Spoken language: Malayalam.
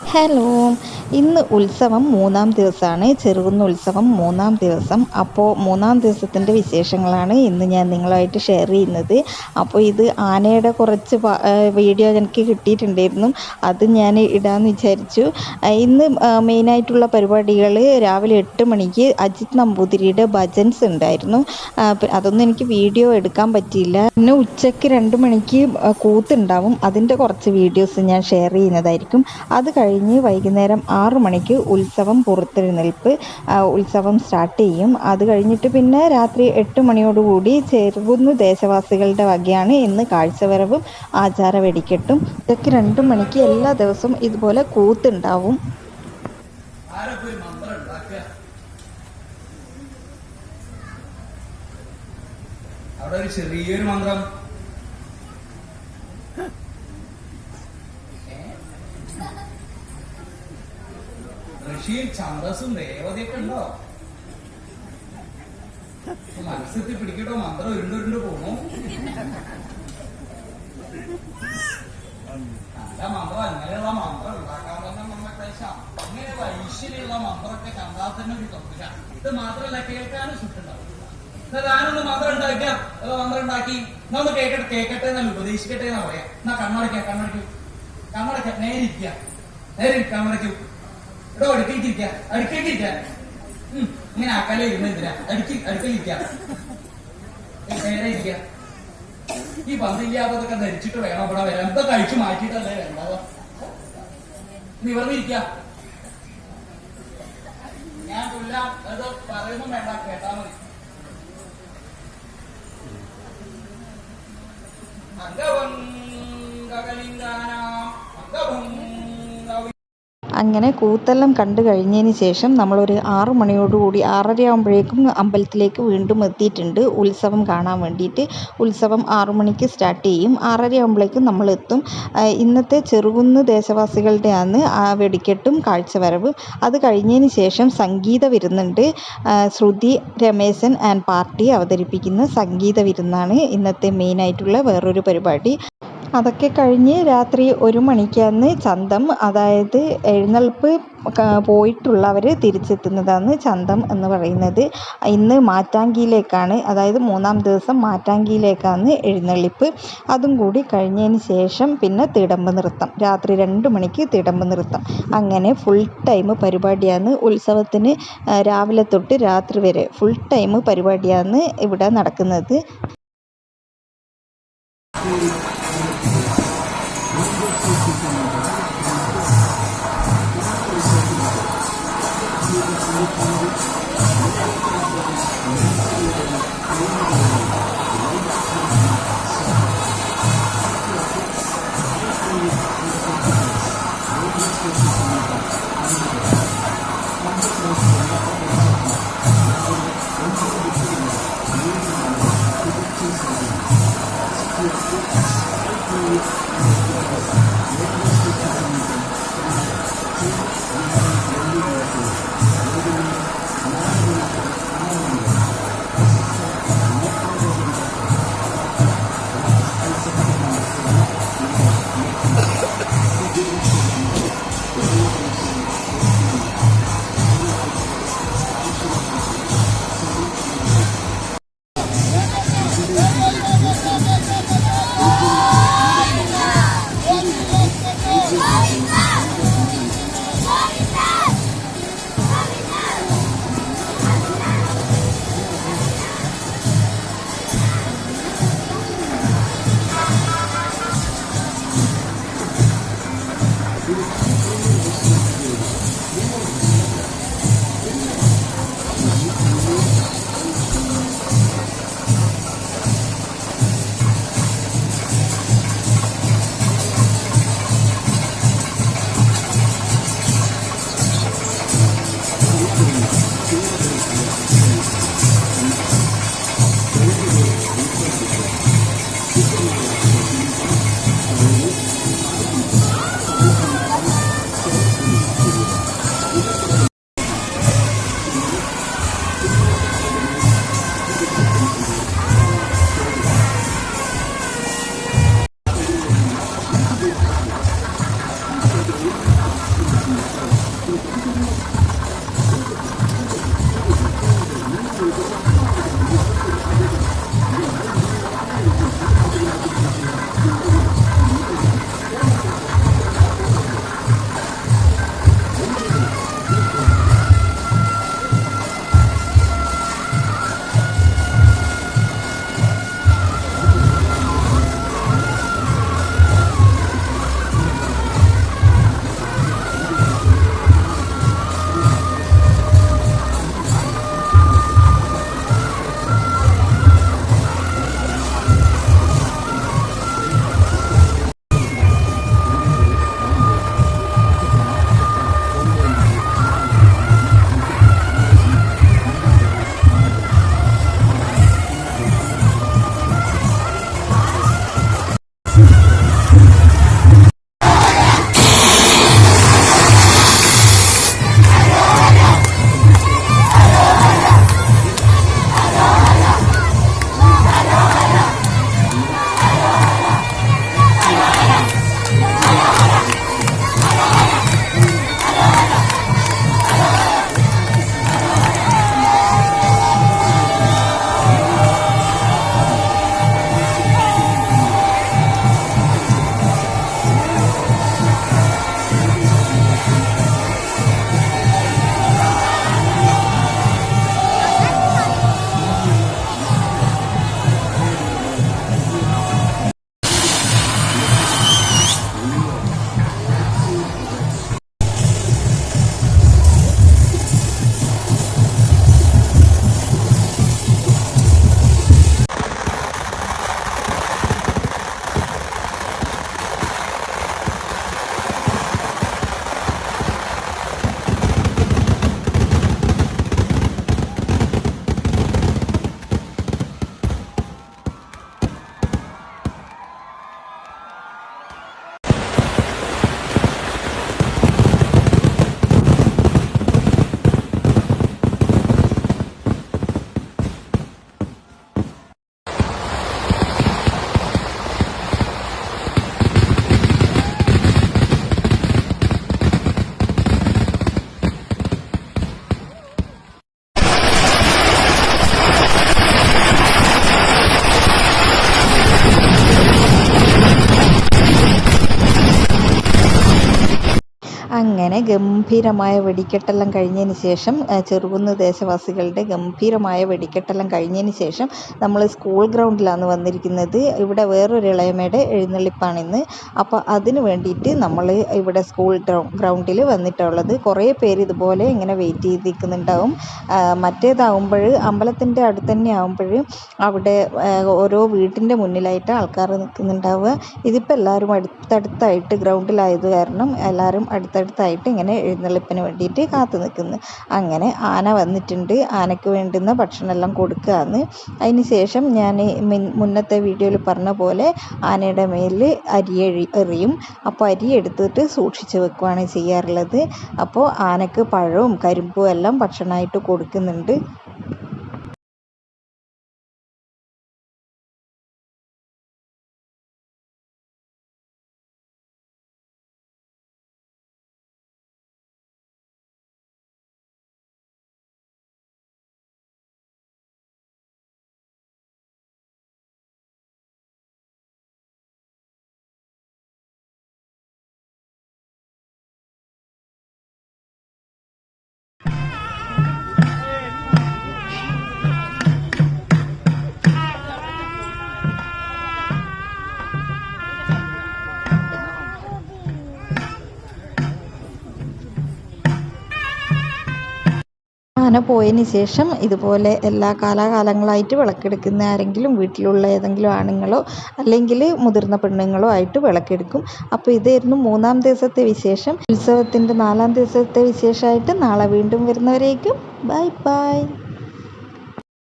Hello, ഇന്ന് ഉത്സവം മൂന്നാം ദിവസമാണ്. ചെറുകുന്ന് ഉത്സവം മൂന്നാം ദിവസം. അപ്പോൾ മൂന്നാം ദിവസത്തിന്റെ വിശേഷങ്ങളാണ് ഇന്ന് ഞാൻ നിങ്ങളുമായിട്ട് ഷെയർ ചെയ്യുന്നത്. അപ്പോൾ ഇത് ആനയുടെ കുറച്ച് വീഡിയോ എനിക്ക് കിട്ടിയിട്ടുണ്ടായിരുന്നു. അത് ഞാൻ ഇടാമെന്ന് വിചാരിച്ചു. ഇന്ന് മെയിനായിട്ടുള്ള പരിപാടികൾ രാവിലെ എട്ട് മണിക്ക് അജിത് നമ്പൂതിരിയുടെ ഭജൻസ് ഉണ്ടായിരുന്നു. അതൊന്നും എനിക്ക് വീഡിയോ എടുക്കാൻ പറ്റിയില്ല. പിന്നെ ഉച്ചയ്ക്ക് രണ്ട് മണിക്ക് കൂത്തുണ്ടാവും അതിന്റെ കുറച്ച് വീഡിയോസ് ഞാൻ ഷെയർ ചെയ്യുന്നതായിരിക്കും. അത് കഴിഞ്ഞ് വൈകുന്നേരം ആറു മണിക്ക് ഉത്സവം പുറത്തെഴുന്നേൽപ്പ് ഉത്സവം സ്റ്റാർട്ട് ചെയ്യും. അത് കഴിഞ്ഞിട്ട് പിന്നെ രാത്രി എട്ട് മണിയോടുകൂടി ചെറുകുന്ന് ദേശവാസികളുടെ വകയാണ്. ഇന്ന് കാഴ്ചവരവും ആചാര വെടിക്കെട്ടും. ഇതൊക്കെ രണ്ട് മണിക്ക് എല്ലാ ദിവസവും ഇതുപോലെ കൂത്തുണ്ടാവും. അവിടെ ഒരു ചെറിയൊരു മന്ത്രം. ഋഷിയും ഛന്ദസ്സും രേവതയൊക്കെ ഉണ്ടോ? മനസ്സിൽ പിടിക്കട്ടോ മന്ത്രം ഉരുണ്ടുരുണ്ട് ഉരുണ്ട് പോണു നല്ല മന്ത്രം അങ്ങനെയുള്ള മന്ത്രം ഉണ്ടാക്കാൻ തന്നെ നമ്മുടെ ശ- അങ്ങനെ ഐശ്വര്യമുള്ള മന്ത്രമൊക്കെ കണ്ടാൽ തന്നെ ഒരു തൊക്കില്ല ഇത് മാത്രമല്ല കേൾക്കാനും സുഖമുണ്ടാവും. ഞാനൊന്ന് മന്ത്രം ഉണ്ടാക്കാം മന്ത്രം ഉണ്ടാക്കി. നമ്മൾ കേക്കട്ടെ കേക്കട്ടെ എന്നല്ല ഉപദേശിക്കട്ടെ എന്നാ പറയാം. എന്നാ കണ്ണടയ്ക്കാം കണ്ണടയ്ക്കും. കണ്ണടയ്ക്കാം നേരിരിക്കാം നേരിരിക്കാം കണ്ണടയ്ക്കൂ. എടോ അടുക്കിട്ടിരിക്ക അടുക്കിട്ടിരിക്ക ഇങ്ങനെ ആക്കാലേ ഇരുന്ന് എന്തിനാ? അടുക്കി അടുക്കലിരിക്ക നേരെ ഈ പന്തില്ലാത്തതൊക്കെ ധരിച്ചിട്ട് വേണം ഇവിടെ വരാൻ. ഇതൊക്കെ കഴിച്ചു മാറ്റിയിട്ടല്ലേ വേണ്ടത്? നിവർന്നിരിക്ക ഞാൻ കൊല്ലാം. അത് പറയുന്നു വേണ്ട കേട്ടാ മതി. അംഗഭംഗകലിംഗാനാം അങ്ങനെ കൂത്തെല്ലാം കണ്ടു കഴിഞ്ഞതിന് ശേഷം നമ്മളൊരു ആറു മണിയോടുകൂടി ആറര ആകുമ്പോഴേക്കും അമ്പലത്തിലേക്ക് വീണ്ടും എത്തിയിട്ടുണ്ട്. ഉത്സവം കാണാൻ വേണ്ടിയിട്ട് ഉത്സവം ആറു മണിക്ക് സ്റ്റാർട്ട് ചെയ്യും. ആറര ആകുമ്പോഴേക്കും നമ്മൾ എത്തും ആ, ഇന്നത്തെ ചെറുകുന്ന് ദേശവാസികളുടെയാണ് ആ വെടിക്കെട്ടും കാഴ്ചവരവും. അത് കഴിഞ്ഞതിന് ശേഷം സംഗീത വിരുന്നുണ്ട്. ശ്രുതി രമേശൻ ആൻഡ് പാർട്ടി അവതരിപ്പിക്കുന്ന സംഗീത വിരുന്നാണ് ഇന്നത്തെ മെയിനായിട്ടുള്ള വേറൊരു പരിപാടി. അതൊക്കെ കഴിഞ്ഞ് രാത്രി ഒരു മണിക്കാണ് ചന്തം അതായത് എഴുന്നള്ളിപ്പ് പോയിട്ടുള്ളവർ തിരിച്ചെത്തുന്നതാണ് ചന്തം എന്ന് പറയുന്നത്. ഇന്ന് മാറ്റാങ്കിയിലേക്കാണ് അതായത് മൂന്നാം ദിവസം മാറ്റാങ്കിയിലേക്കാണ് എഴുന്നള്ളിപ്പ്. അതും കൂടി കഴിഞ്ഞതിന് ശേഷം പിന്നെ തിടമ്പ് നൃത്തം രാത്രി രണ്ട് മണിക്ക് തിടമ്പ് നൃത്തം. അങ്ങനെ ഫുൾ ടൈം പരിപാടിയാണ് ഉത്സവത്തിന് രാവിലെ തൊട്ട് രാത്രി വരെ ഫുൾ ടൈം പരിപാടിയാണ് ഇവിടെ നടക്കുന്നത്. അങ്ങനെ peace. ഗംഭീരമായ വെടിക്കെട്ടെല്ലാം കഴിഞ്ഞതിന് ശേഷം ചെറുകുന്ന് ദേശവാസികളുടെ ഗംഭീരമായ വെടിക്കെട്ടെല്ലാം കഴിഞ്ഞതിന് ശേഷം നമ്മൾ സ്കൂൾ ഗ്രൗണ്ടിലാണ് വന്നിരിക്കുന്നത്. ഇവിടെ വേറൊരു ഇളയമയുടെ എഴുന്നള്ളിപ്പാണിന്ന് അപ്പോൾ അതിന് വേണ്ടിയിട്ട് നമ്മൾ ഇവിടെ സ്കൂൾ ഗ്രൗണ്ടിൽ വന്നിട്ടുള്ളത്. കുറേ പേര് ഇതുപോലെ ഇങ്ങനെ വെയിറ്റ് ചെയ്ത് നിൽക്കുന്നുണ്ടാവും മറ്റേതാവുമ്പോൾ അമ്പലത്തിന്റെ അടുത്ത് തന്നെ ആവുമ്പോൾ അവിടെ ഓരോ വീട്ടിന്റെ മുന്നിലായിട്ട് ആൾക്കാർ നിൽക്കുന്നുണ്ടാവുക. ഇതിപ്പോൾ എല്ലാവരും അടുത്തടുത്തായിട്ട് ഗ്രൗണ്ടിലായത് കാരണം എല്ലാവരും അടുത്തടുത്തായിട്ട് ഇങ്ങനെ എഴുന്നള്ളിപ്പിന് വേണ്ടിയിട്ട് കാത്തു നിൽക്കുന്നു. അങ്ങനെ ആന വന്നിട്ടുണ്ട്. ആനയ്ക്ക് വേണ്ടുന്ന ഭക്ഷണമെല്ലാം കൊടുക്കുകയാണ് അതിന് ശേഷം ഞാൻ മുന്നത്തെ വീഡിയോയിൽ പറഞ്ഞ പോലെ ആനയുടെ മേലിൽ അരി എറിയും. അപ്പോൾ അരി എടുത്തിട്ട് സൂക്ഷിച്ച് വെക്കുകയാണ് ചെയ്യാറുള്ളത്. അപ്പോൾ ആനയ്ക്ക് പഴവും കരിമ്പും എല്ലാം ഭക്ഷണമായിട്ട് കൊടുക്കുന്നുണ്ട്. ആന പോയതിന് ശേഷം ഇതുപോലെ എല്ലാ കാലാകാലങ്ങളായിട്ട് വിളക്കെടുക്കുന്ന ആരെങ്കിലും വീട്ടിലുള്ള ഏതെങ്കിലും ആണുങ്ങളോ അല്ലെങ്കിൽ മുതിർന്ന പെണ്ണുങ്ങളോ ആയിട്ട് വിളക്കെടുക്കും. അപ്പോൾ ഇതായിരുന്നു മൂന്നാം ദിവസത്തെ വിശേഷം. ഉത്സവത്തിന്റെ നാലാം ദിവസത്തെ വിശേഷമായിട്ട് നാളെ വീണ്ടും വരുന്നവരേക്കും ബൈ ബൈ.